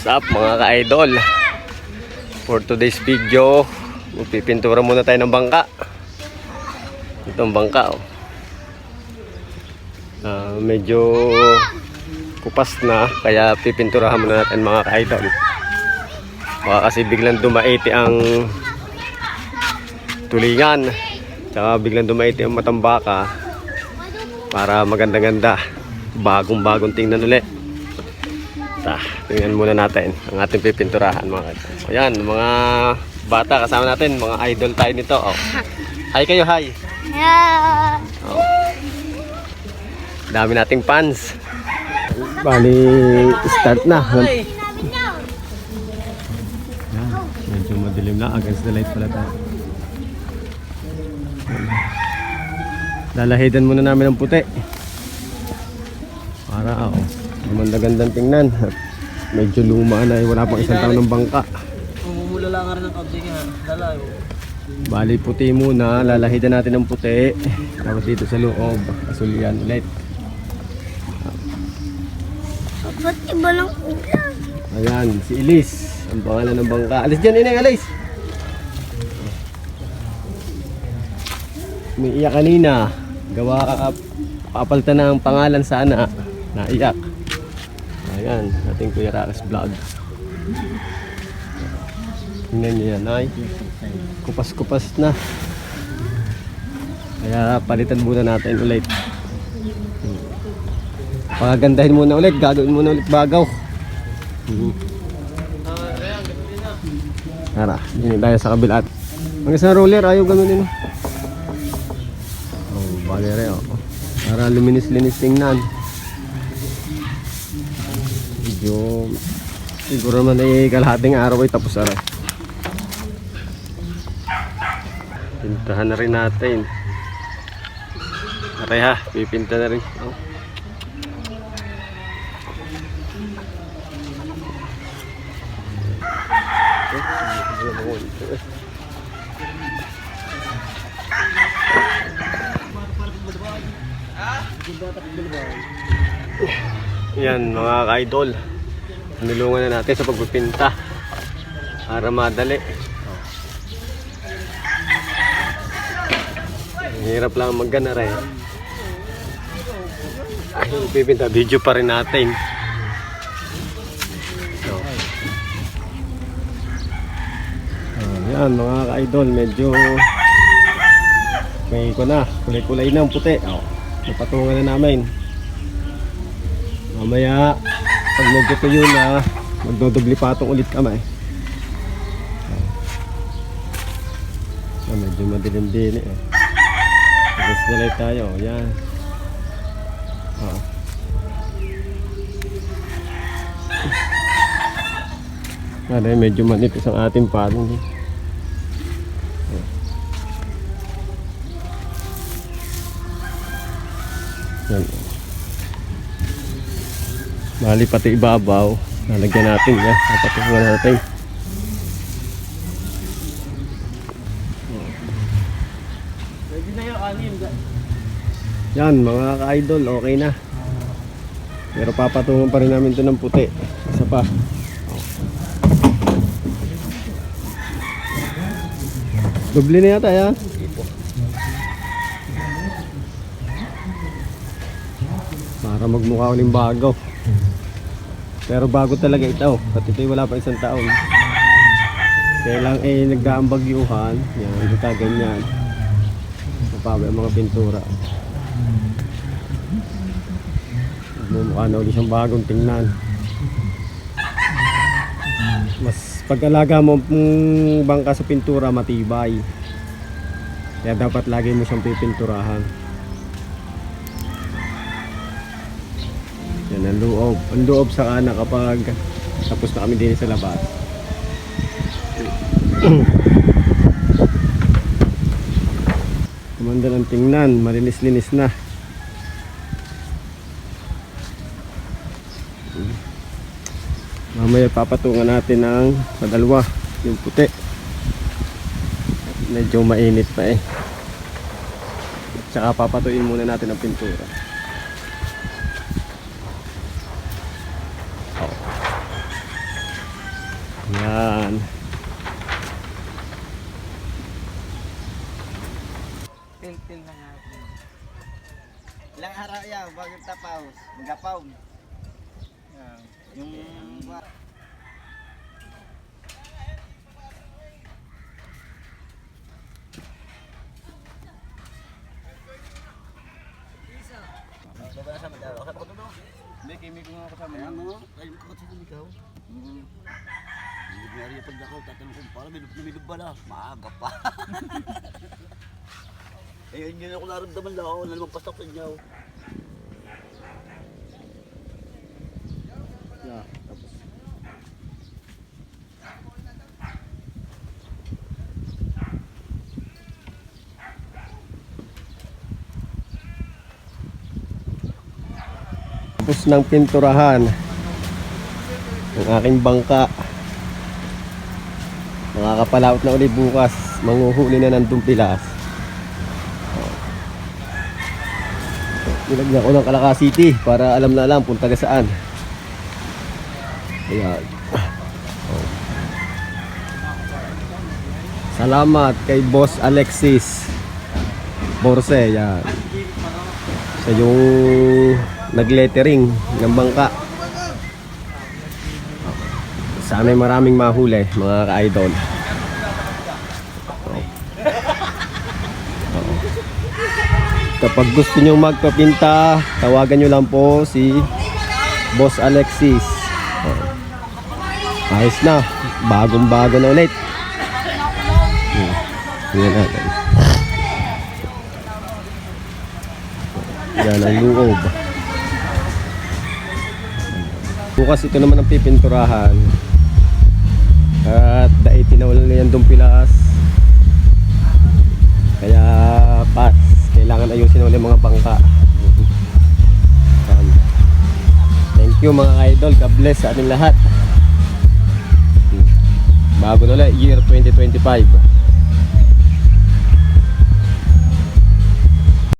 What's up mga ka-idol? For today's video, magpipintura muna tayo ng bangka. Itong bangka oh. Ah, medyo kupas na kaya pipinturahan muna natin mga ka-idol. Baka kasi biglang dumaiti ang tulingan. Tsaka biglang dumaiti ang matambaka para maganda-ganda. Bagong-bagong tingnan ulit. Ta, tingnan muna natin ang ating pipinturahan mga idol. Ayan, mga bata kasama natin, mga idol tayo nito. Oh. Hi kayo, hi. Yeah. Oh. Dami nating fans. Bali, start na. Yan, medyo madilim na. Against the light pala tayo. Lalahidan muna namin ng puti. Para, oh, gumanda-gandang tingnan. Medyo luma na, eh. wala pang isang taon ng bangka. Mamumula lang nga rin ng kaunti nga. Dala yun. Bali puti muna, lalahidan natin ng puti. Tapos dito sa loob, asul yan ulit. Ba't iba ng ulan? Ayan, si Elise. Ang pangalan ng bangka. Alis dyan, inay, alis! May iyak kanina. Gawa ka, papalta na ang pangalan sana. Naiyak. Ayan, ating Kuya Rakas vlog. Tingnan niyo yan, ay. Kupas-kupas na. Kaya palitan muna natin ulit. Pagagandahin muna ulit, gagawin muna ulit bagaw. Tara, yun tayo sa kabilat. Ang isang roller, ayaw ganunin. Oh, bali rin, oh. Para luminis-linis tingnan. Medyo, siguro naman ay kalahating araw ay tapos aray. Pintahan na rin natin. Aray ha, pipinta na rin. Oh. Yan mga ka-idol. Nilungan na natin sa pagpipinta. Para madali. Hirap lang magganar eh. Ay, pipinta. Video pa rin natin. So. Ah, yan mga ka-idol. Medyo may ko na. Kulay-kulay na ang puti. Oh. Napatungan na namin. Mamaya, pag medyo tuyo na, magdodobli patong ulit kami. So, medyo madilim din eh. Tapos nalay tayo, yan. Oh. Ano, medyo manipis ang ating patong. din. Yan. Bali pati ibabaw. Lalagyan natin yan. Papatungan natin. Pwede na yung anim. Yan mga ka-idol, okay na. Pero papatungan pa rin namin ito ng puti. Isa pa. Doble na yata yan. Para magmukha uling bago. Pero bago talaga ito. At ito'y wala pa isang taon. Kaya lang eh nagdaambagyuhan. Yan, ito ganyan. Napawi ang mga pintura. Mumukha na ulit siyang bagong tingnan. Mas pag-alaga mo ang bangka sa pintura matibay. Kaya dapat lagi mo siyang pipinturahan. Yan ang loob. Ang loob sa kana kapag tapos na kami din sa labas. Kumanda ng tingnan, malinis-linis na. Mamaya papatungan natin ng padalwa, yung puti. Medyo mainit pa eh. Tsaka papatuin muna natin ang pintura. Yan. Til-til na natin. Ilang araw yan, bago tapaw, magapaw. Yung... Baba na sa mga Okay, pagod mo. Hindi, kimi ko nga kasama. Mo, tayo ko kasi ikaw. Hindi mo rin pag ako, tatanong ko, parang minub na minub ba na? Maaga pa. Eh, yun ako naramdaman lang ako na naman pasok sa inyo. Yeah, ng pinturahan ng aking bangka. Makakapalaot na ulit bukas. Manguhuli na ng dumpilas. Nilagyan ko ng Kalaka City para alam na alam kung taga saan. Ayan. Salamat kay Boss Alexis Borse. Yan. Siya yung naglettering ng bangka. Sana maraming mahuli mga ka-idol. Kapag gusto nyo magpapinta, tawagan nyo lang po si Boss Alexis. Oh. Ayos na. Bagong bago na ulit. Hmm. Tingnan natin. Yan ang loob. Bukas ito naman ang pipinturahan. At daiti na wala na dumpilas. Kaya pas. Kailangan ayusin ulit mga bangka. Thank you mga idol. God bless sa ating lahat. Bago na ulit, year 2025.